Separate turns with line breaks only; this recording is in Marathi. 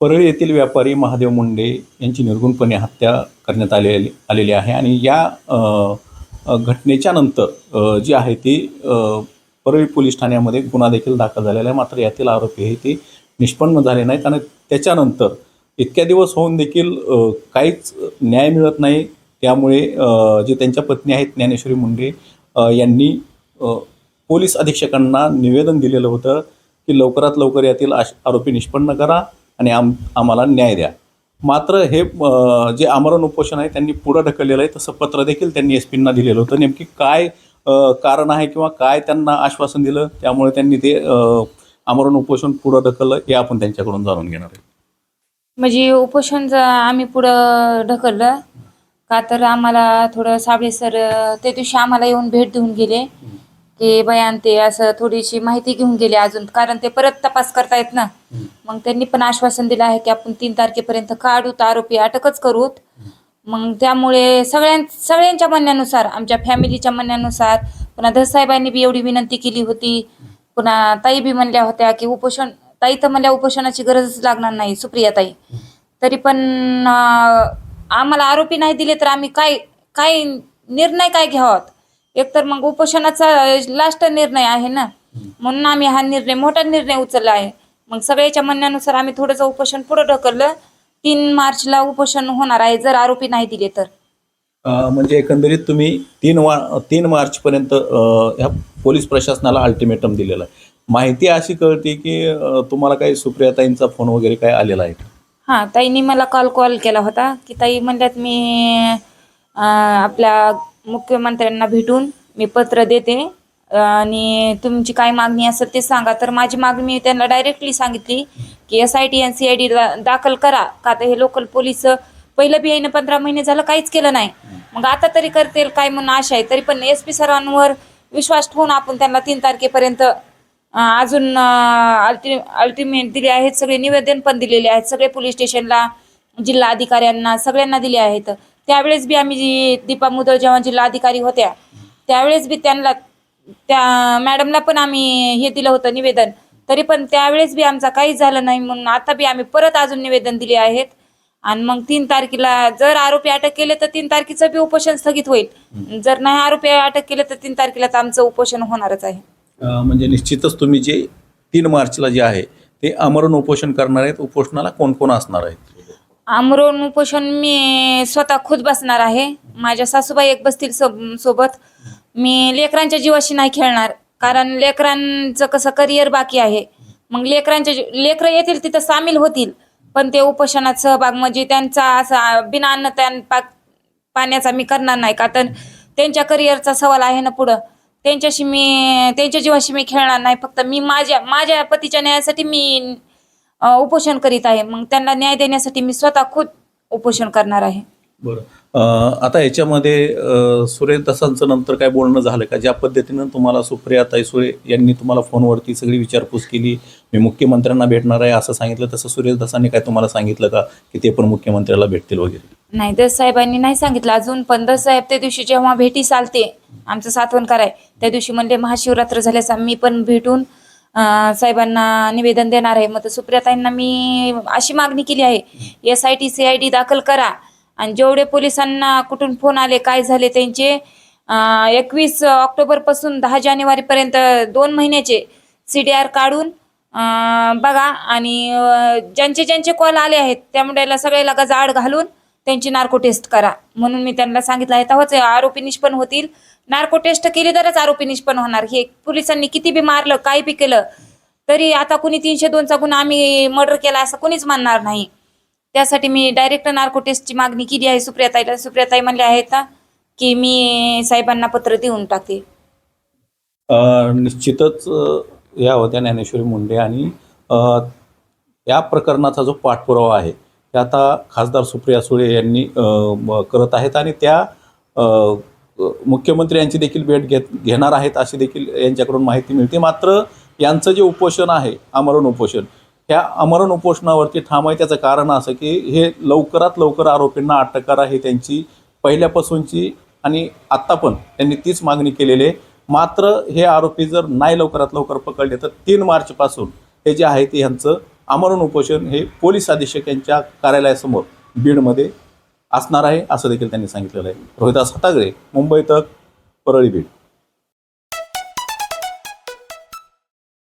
परळी येथील व्यापारी महादेव मुंडे यांची निर्गुणपणे हत्या करण्यात आलेली आलेली आहे. आणि या घटनेच्या नंतर जी आहे ती परळी पोलीस ठाण्यामध्ये गुन्हा देखील दाखल झालेला आहे. मात्र यातील आरोपी हे ते निष्पन्न झाले नाहीत आणि त्याच्यानंतर इतक्या दिवस होऊन देखील काहीच न्याय मिळत नाही. त्यामुळे जे त्यांच्या पत्नी आहेत ज्ञानेश्वरी मुंडे यांनी पोलीस अधीक्षकांना निवेदन दिलेलं होतं की लवकरात लवकर यातील आश आरोपी निष्पन्न करा. आणि आम आम्हाला न्याय द्या. मात्र हे जे आमरण उपोषण आहे त्यांनी पुढं ढकललेलं आहे तसं पत्र देखील त्यांनी एस पींना दिलेलं होतं. नेमकी काय कारण आहे किंवा काय त्यांना आश्वासन दिलं त्यामुळे त्यांनी ते आमरण उपोषण पुढं ढकललं हे आपण त्यांच्याकडून जाणून घेणार आहे.
म्हणजे उपोषण जर आम्ही पुढं ढकललं का तर आम्हाला थोडं साबळे सर दिवशी आम्हाला येऊन भेट देऊन गेले. की बयान ते असं थोडीशी माहिती घेऊन गेले अजून कारण ते परत तपास करतायत ना. मग त्यांनी पण आश्वासन दिलं आहे की आपण तीन तारखेपर्यंत काढू तर आरोपी अटकच करूत. मग त्यामुळे सगळ्यां सगळ्यांच्या म्हणण्यानुसार आमच्या फॅमिलीच्या म्हणण्यानुसार पुन्हा धससाहेबांनी बी एवढी विनंती केली होती. पुन्हा ताई बी म्हणल्या होत्या की उपोषण ताई तर म्हणल्या उपोषणाची गरजच लागणार नाही सुप्रिया ताई. तरी पण आम्हाला आरोपी नाही दिले तर आम्ही काय काय निर्णय काय घ्यावात? एकतर मग उपोषणाचा लास्ट निर्णय आहे ना. म्हणून आम्ही हा निर्णय मोठा निर्णय उचलला आहे. मग सगळ्याच्या म्हणण्यानुसार आम्ही थोडंसं उपोषण पुढं ढकललं. तीन मार्चला उपोषण होणार आहे जर आरोपी नाही दिले तर.
म्हणजे एकंदरीत तुम्ही तीन वा तीन मार्चपर्यंत ह्या पोलीस प्रशासनाला अल्टिमेटम दिलेलं आहे. माहिती अशी कळते की तुम्हाला काही सुप्रियाताईंचा फोन वगैरे काय आलेला आहे?
हां ताईंनी मला कॉल कॉल केला होता. की ताई म्हणल्यात मी आपल्या मुख्यमंत्र्यांना भेटून मी पत्र देते. आणि तुमची काय मागणी असेल ते सांगा. तर माझी मागणी मी त्यांना डायरेक्टली सांगितली की S I T N C I D दाखल करा. का तर हे लोकल पोलीस पहिलं बी आईनं पंधरा महिने झालं काहीच केलं नाही. मग आता तरी करतील काय म्हणून आशा आहे. तरी पण एस पी सरांवर विश्वास ठेवून आपण त्यांना तीन तारखेपर्यंत अजून अल्टि अल्टिमेट दिले आहेत. सगळे निवेदन पण दिलेले आहेत. सगळे पोलीस स्टेशनला जिल्हा अधिकाऱ्यांना सगळ्यांना दिले आहेत. त्यावेळेस बी आम्ही जी दीपा मुदळ जेव्हा जिल्हा अधिकारी होत्या त्यावेळेस बी त्यांना त्या मॅडमला पण आम्ही हे दिलं होतं निवेदन. तरी पण त्यावेळेस बी आमचा काहीच झालं नाही म्हणून आता बी आम्ही परत अजून निवेदन दिले आहेत. आणि मग तीन तारखेला जर आरोपी अटक केले तर तीन तारखेचं बी उपोषण स्थगित होईल. जर नाही आरोपी अटक केले तर तीन तारखेलाच आमचं उपोषण होणारच आहे.
म्हणजे निश्चितच तुम्ही जे तीन मार्चला जे आहे ते आमरण उपोषण करणार आहेत उपोषणाला कोण कोण असणार आहेत?
आमरोन उपोषण मी स्वतः खुद बसणार आहे. माझ्या सासूबाई एक बसतील सो- सोबत. मी लेकरांच्या जीवाशी नाही खेळणार. कारण लेकरांचं कसं करिअर बाकी आहे. मग लेकरांच्या जी- लेकरं येतील तिथं सामील होतील. पण ते उपोषणात सहभाग म्हणजे त्यांचा असा बिना अन्न त्यान पाक पाण्याचा मी करणार नाही. का तर त्यांच्या करिअरचा सवाल आहे ना पुढं. त्यांच्याशी मी त्यांच्या जीवाशी मी खेळणार नाही. फक्त मी माझ्या माझ्या पतीच्या न्यायासाठी मी उपोषण करीत आहे. मग त्यांना न्याय देण्यासाठी मी स्वतः खुद उपोषण करणार आहे.
बरं. आता याच्यामध्ये सुरेश दसांचं नंतर काय बोलणं झालं का? ज्या पद्धतीनं तुम्हाला सुप्रियाताई सुळे यांनी तुम्हाला फोनवरती सगळी विचारपूस केली मी मुख्यमंत्र्यांना भेटणार आहे असं सांगितलं तसं सुरेश दसांनी काय तुम्हाला सांगितलं का? की ते पण मुख्यमंत्र्याला भेटतील वगैरे.
नाही दस साहेबांनी नाही सांगितलं. अजून पण दस साहेब त्या दिवशी जेव्हा भेटी चालते आमचं सातवण कराय त्या दिवशी म्हणले महाशिवरात्र झाल्यास मी पण भेटून साहेबांना निवेदन देणार आहे. मग तर सुप्रियाताईंना मी अशी मागणी केली आहे. S I T C I D दाखल करा. आणि जेवढे पोलिसांना कुठून फोन आले काय झाले त्यांचे एकवीस ऑक्टोबरपासून दहा जानेवारीपर्यंत दोन महिन्याचे सी डी आर काढून बघा. आणि ज्यांचे ज्यांचे कॉल आले आहेत त्यामुळे सगळ्याला गजाआड घालून त्यांची नार्को टेस्ट करा. म्हणून मी त्यांना सांगितलं आहे तेव्हाच आरोपी निष्पन्न होतील. नार्को टेस्ट केली तरच आरोपी निष्पन्न होणार. हे पोलिसांनी किती बी मारलं काही बी केलं तरी आता कुणी तीनशे दोनचा गुन्हा आम्ही मर्डर केला असं कोणीच मानणार नाही. त्यासाठी मी डायरेक्ट नार्को टेस्टची मागणी केली आहे. सुप्रियाताईला सुप्रियाताई म्हणले आहेत की मी साहेबांना पत्र देऊन टाकते
निश्चितच या होत्या ज्ञानेश्वरी मुंडे आणि या प्रकरणाचा जो पाठपुरावा आहे त्या आता खासदार सुप्रिया सुळे यांनी करत आहेत आणि त्या मुख्यमंत्री यांची देखील भेट घेत घेणार आहेत अशी देखील यांच्याकडून माहिती मिळते. मात्र यांचं जे उपोषण आहे आमरण उपोषण ह्या आमरण उपोषणावरती ठाम आहे. त्याचं कारण असं की हे लवकरात लवकर आरोपींना अटक करा ही त्यांची पहिल्यापासूनची आणि आत्ता पण त्यांनी तीच मागणी केलेली आहे. मात्र हे आरोपी जर नाही लवकरात लवकर पकडले तर तीन मार्चपासून हे जे आहे ते ह्यांचं आमरण उपोषण हे पोलीस अधीक्षक यांच्या कार्यालयासमोर बीडमध्ये असणार आहे असं देखील त्यांनी सांगितलेलं आहे. रोहिदास हतागळे मुंबई तक परळी बीड.